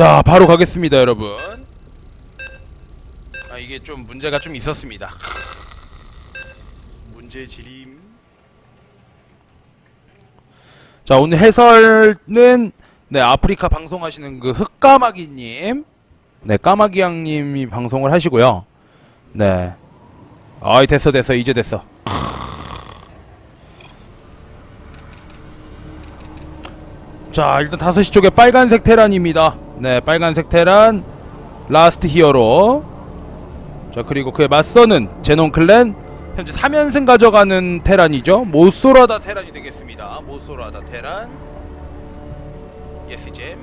자 바로 가겠습니다 여러분. 아 이게 좀 문제가 좀 있었습니다. 문제 지림 자 오늘 해설은 네 아프리카 방송하시는 그 흑까마귀님. 네 까마귀 양님이 방송을 하시고요. 네. 아이 됐어 됐어. 이제 됐어. 자 일단 5시 쪽에 빨간색 테란입니다 네 빨간색 테란 라스트 히어로 자 그리고 그에 맞서는 제논 클랜 현재 3연승 가져가는 테란이죠 모소라다 테란이 되겠습니다 모소라다 테란 예스잼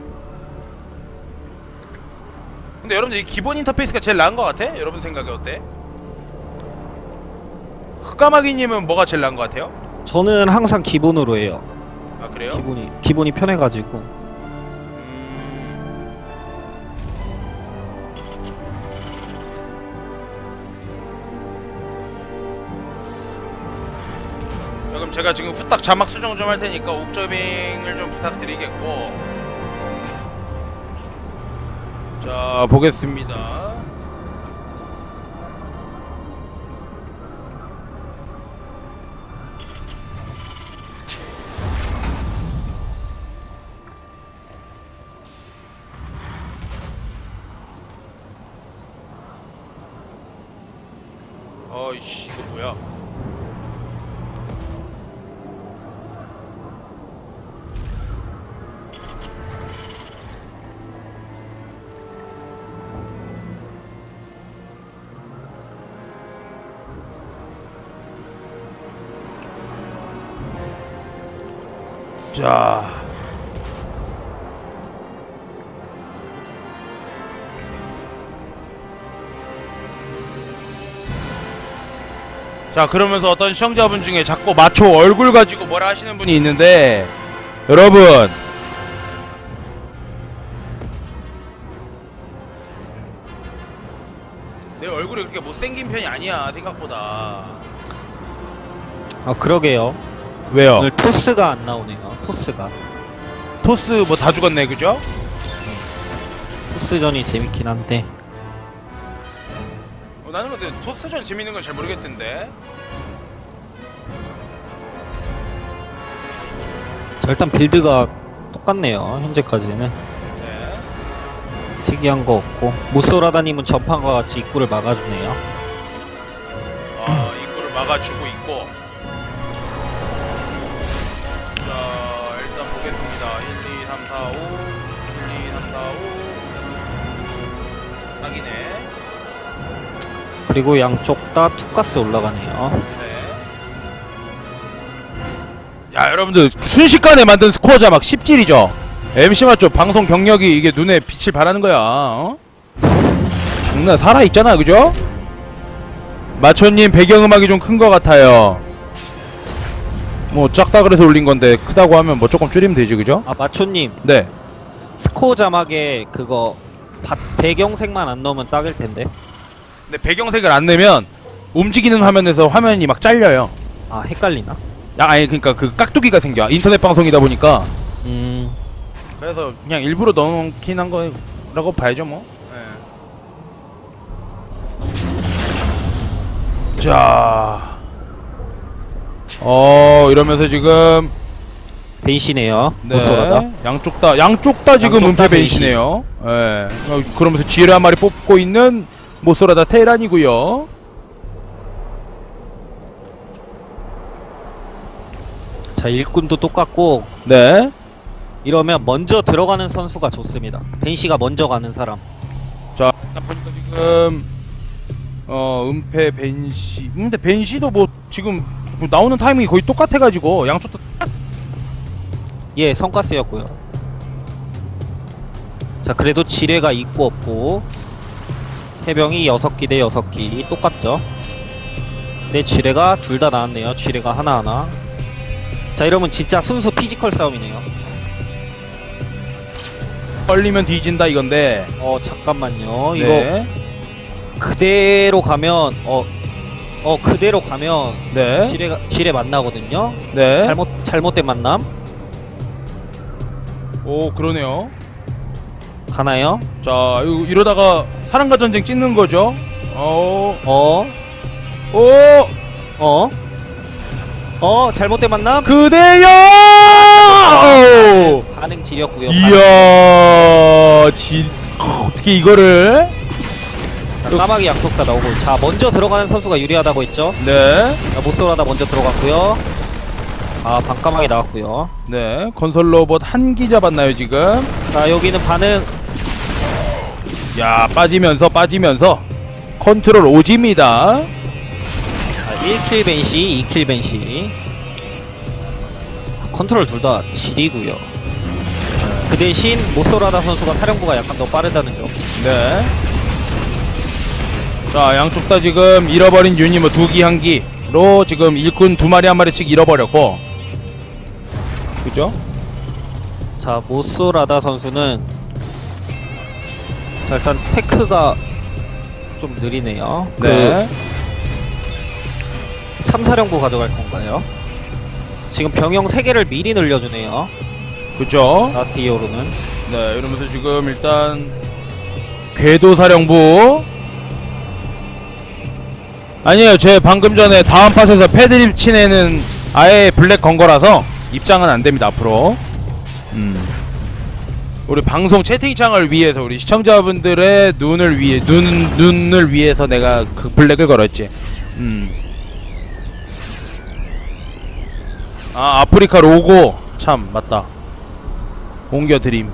근데 여러분들 이 기본 인터페이스가 제일 나은 것 같아? 여러분 생각에 어때? 흑까마귀님은 뭐가 제일 나은 것 같아요? 저는 항상 기본으로 해요. 아 그래요? 기본이 기본이 편해가지고. 제가 지금 후딱 자막 수정 좀 할 테니까 옥저빙을 좀 부탁드리겠고. 자 보겠습니다. 어이씨 이거 뭐야 자. 자 그러면서 어떤 시청자분 중에 자꾸 마초 얼굴 가지고 뭐라 하시는 분이 있는데 여러분. 내 얼굴이 그렇게 못생긴 편이 아니야 생각보다. 아 그러게요. 왜요? 오늘 토스가 안 나오네요. 토스가. 토스 뭐 다 죽었네 그죠? 토스전이 재밌긴 한데. 어, 나는 근데 토스전 재밌는 건 잘 모르겠던데 자, 일단 빌드가 똑같네요. 현재까지는 네. 특이한 거 없고 모소라다님은 전판과 같이 입구를 막아주네요. 아 입구를 막아주고 있고 1 2 3 4 5 1 2 3 4 5 딱이네 그리고 양쪽 다 투가스 올라가네요. 네. 야 여러분들 순식간에 만든 스코어 자막 10질이죠 MC 맞죠 방송 경력이 이게 눈에 빛을 발하는 거야 어? 장난 살아 있잖아 그죠? 마초님 배경음악이 좀큰거 같아요 뭐 작다 그래서 올린 건데 크다고 하면 뭐 조금 줄이면 되지 그죠? 아 마초님 네 스코어 자막에 그거 바, 배경색만 안 넣으면 딱일 텐데. 근데 배경색을 안 내면 움직이는 화면에서 화면이 막 잘려요 아 헷갈리나? 야 아니 그니까 그 깍두기가 생겨 인터넷 방송이다 보니까 음. 그래서 그냥 일부러 넣어놓긴 한 거라고 봐야죠 뭐. 네. 자, 어 이러면서 지금 베이시네요. 네, 모소라다. 양쪽 다 양쪽 다 지금 양쪽 다 은폐 베이시네요. 예. 어, 그러면서 지뢰 한 마리 뽑고 있는 모소라다 테란이고요. 자 일꾼도 똑같고 네. 이러면 먼저 들어가는 선수가 좋습니다. 벤시가 먼저 가는 사람. 자, 일단 보니까 지금 어 은폐 벤시. 근데 벤시도 뭐 지금 뭐 나오는 타이밍이 거의 똑같아가지고 양쪽 다 예, 성가스였고요. 자, 그래도 지뢰가 있고 없고 해병이 6기 대 6기 똑같죠. 근데 지뢰가 둘 다 나왔네요. 지뢰가 하나하나. 자, 이러면 진짜 순수 피지컬 싸움이네요. 걸리면 뒤진다 이건데. 어, 잠깐만요. 이거 네. 그대로 가면 어, 어 그대로 가면 네. 지뢰 가 지뢰 만나거든요. 네. 잘못 잘못된 만남. 오 그러네요. 가나요? 자 이러다가 사랑과 전쟁 찍는 거죠 어 어? 오! 어? 어? 잘못된 만남? 그대여! 오! 반응 지렸고요. 이야, 지, 어떻게 이거를? 자, 까마귀 약속다 나오고. 자, 먼저 들어가는 선수가 유리하다고 했죠. 네, 자, 모쏠하다 먼저 들어갔고요. 아, 반까마귀 나왔고요. 네, 건설 로봇 한 기 잡았나요 지금? 자, 여기는 반응. 야, 빠지면서 빠지면서 컨트롤 오집니다. 자, 1킬 벤시, 2킬 벤시. 컨트롤 둘다 질이고요. 그 대신 모쏠하다 선수가 사령부가 약간 더 빠르다는 점. 네. 자, 양쪽 다 지금 잃어버린 유닛 뭐두기 한 기로 지금 일꾼 두 마리 한 마리씩 잃어버렸고, 그죠? 자, 모쏠하다 선수는 자, 일단 테크가 좀 느리네요. 네. 그 3사령부 가져갈 건가요? 지금 병영 3개를 미리 늘려주네요. 그죠? 라스트 이어로는. 네, 이러면서 지금 일단 궤도사령부 아니에요. 제 방금 전에 다음 팟에서 패드립 친 애는 아예 블랙 건 거라서 입장은 안 됩니다. 앞으로. 음. 우리 방송 채팅창을 위해서 우리 시청자분들의 눈을 위해 눈 눈을 위해서 내가 그 블랙을 걸었지. 음. 아, 아프리카 로고 참 맞다. 옮겨 드림.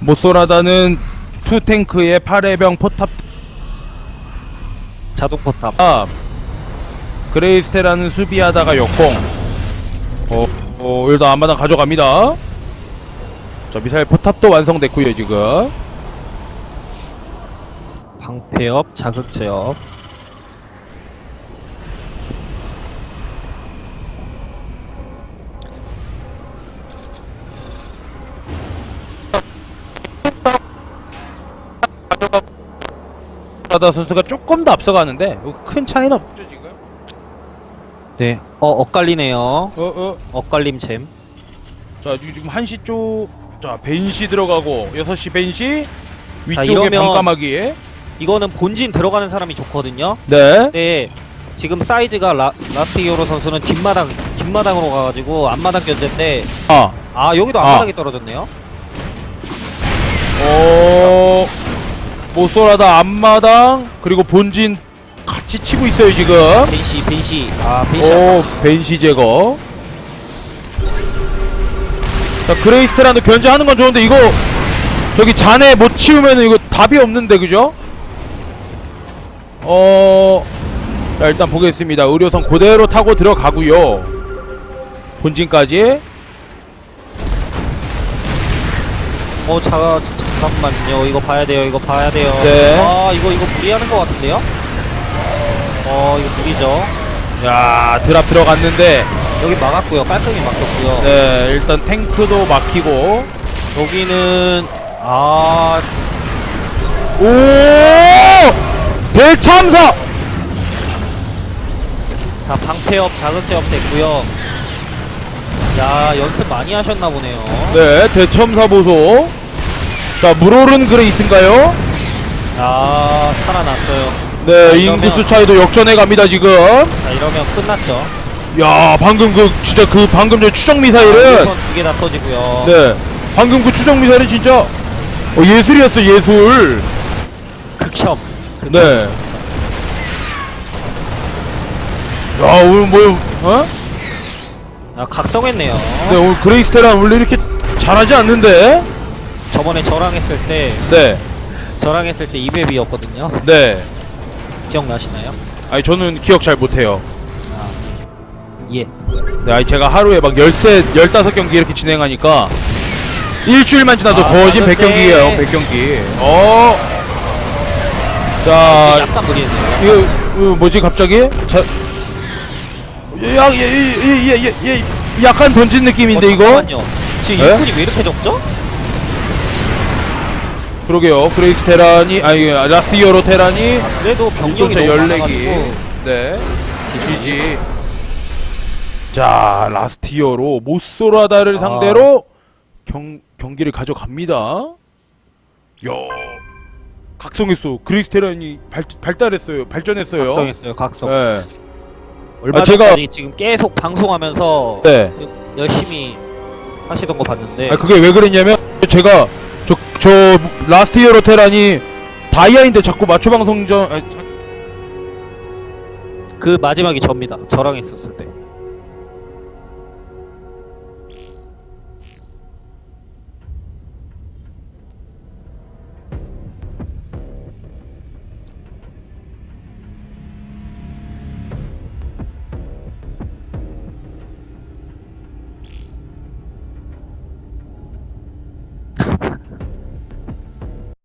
모쏘라다는 투 탱크의 8회병 포탑 자동 포탑. 탑 그레이스테라는 수비하다가 역공 어, 어 일단 안마당 가져갑니다 자 미사일 포탑도 완성됐고요 지금 방패업, 자극제업. 라다 선수가 조금 더 앞서가는데 이거 큰 차이는 없죠 지금 네. 어, 엇갈리네요. 어 어 엇갈림 잼. 자 지금 1시 쪽 자 벤시 들어가고 6시 벤시 자, 위쪽에 이러면- 반까마귀 이거는 본진 들어가는 사람이 좋거든요. 네 근데 지금 사이즈가 라, 이어로 선수는 뒷마당, 뒷마당으로 가가지고 앞마당 견제인데 아, 아, 여기도 아. 앞마당이 떨어졌네요. 어, 모쏘라다 앞마당 그리고 본진 같이 치고 있어요 지금. 벤시, 벤시. 아, 벤시. 오, 벤시 제거. 자, 그레이스테라도 견제하는 건 좋은데 이거 저기 잔에 못 치우면은 이거 답이 없는데 그죠? 어, 자 일단 보겠습니다. 의료선 그대로 타고 들어가고요. 본진까지. 어, 자, 잠깐만요. 이거 봐야 돼요. 이거 봐야 돼요. 네. 아, 이거 이거 무리하는 것 같은데요? 어, 이거 무리죠. 야, 드랍 들어갔는데. 여기 막았고요. 깔끔히 막혔고요. 네, 일단 탱크도 막히고. 여기는 아, 오! 대참사! 자 방패업, 자극제업 됐고요. 야, 연습 많이 하셨나 보네요. 네, 대첨사 보소. 자, 물오른 그레이스인가요? 야, 살아났어요. 네, 자, 이러면- 인구수 차이도 역전해 갑니다, 지금. 자, 이러면 끝났죠. 야, 방금 그, 진짜 그, 방금 전 추적 미사일은. 두개 다 터지고요. 네. 방금 그 추적 미사일은 진짜. 어, 예술이었어, 예술. 극혐. 극혐. 네. 야, 오늘 뭐, 어? 아, 각성했네요. 네, 오늘 그레이스테란 원래 이렇게 잘하지 않는데? 저번에 저랑 했을 때, 네, 저랑 했을 때 이 맵이었거든요. 네. 기억나시나요? 아니, 저는 기억 잘 못해요. 예. 네, 아니 제가 하루에 막 13, 15경기 이렇게 진행하니까 일주일만 지나도 아, 거진 맞았지. 100경기예요, 100경기. 어. 자, 약간 무리했네요. 이거, 이거 뭐지 갑자기? 자, 야, 예, 예, 예, 예, 예, 약간 던진 느낌인데 어, 이거? 잠깐만요. 지금 예? 일꾼이 왜 이렇게 적죠? 그러게요. 그레이스 테란이, 아니 라스트 히어로 테란이 그래도 병력이 너무 14기. 많아가지고 네. GG. 자 라스트 이어로 모소라다를 아. 상대로 경, 경기를 가져갑니다 야 각성했어 그리스테란이 발, 발달했어요 발전했어요 각성했어요 각성 네. 얼마 아, 제가- 전까지 지금 계속 방송하면서 네. 지금 열심히 하시던 거 봤는데 아 그게 왜 그랬냐면 제가 저, 저 라스트 이어로 테란이 다이아인데 자꾸 맞춰 방송전 아, 자- 그 마지막이 접니다. 저랑 했었을 때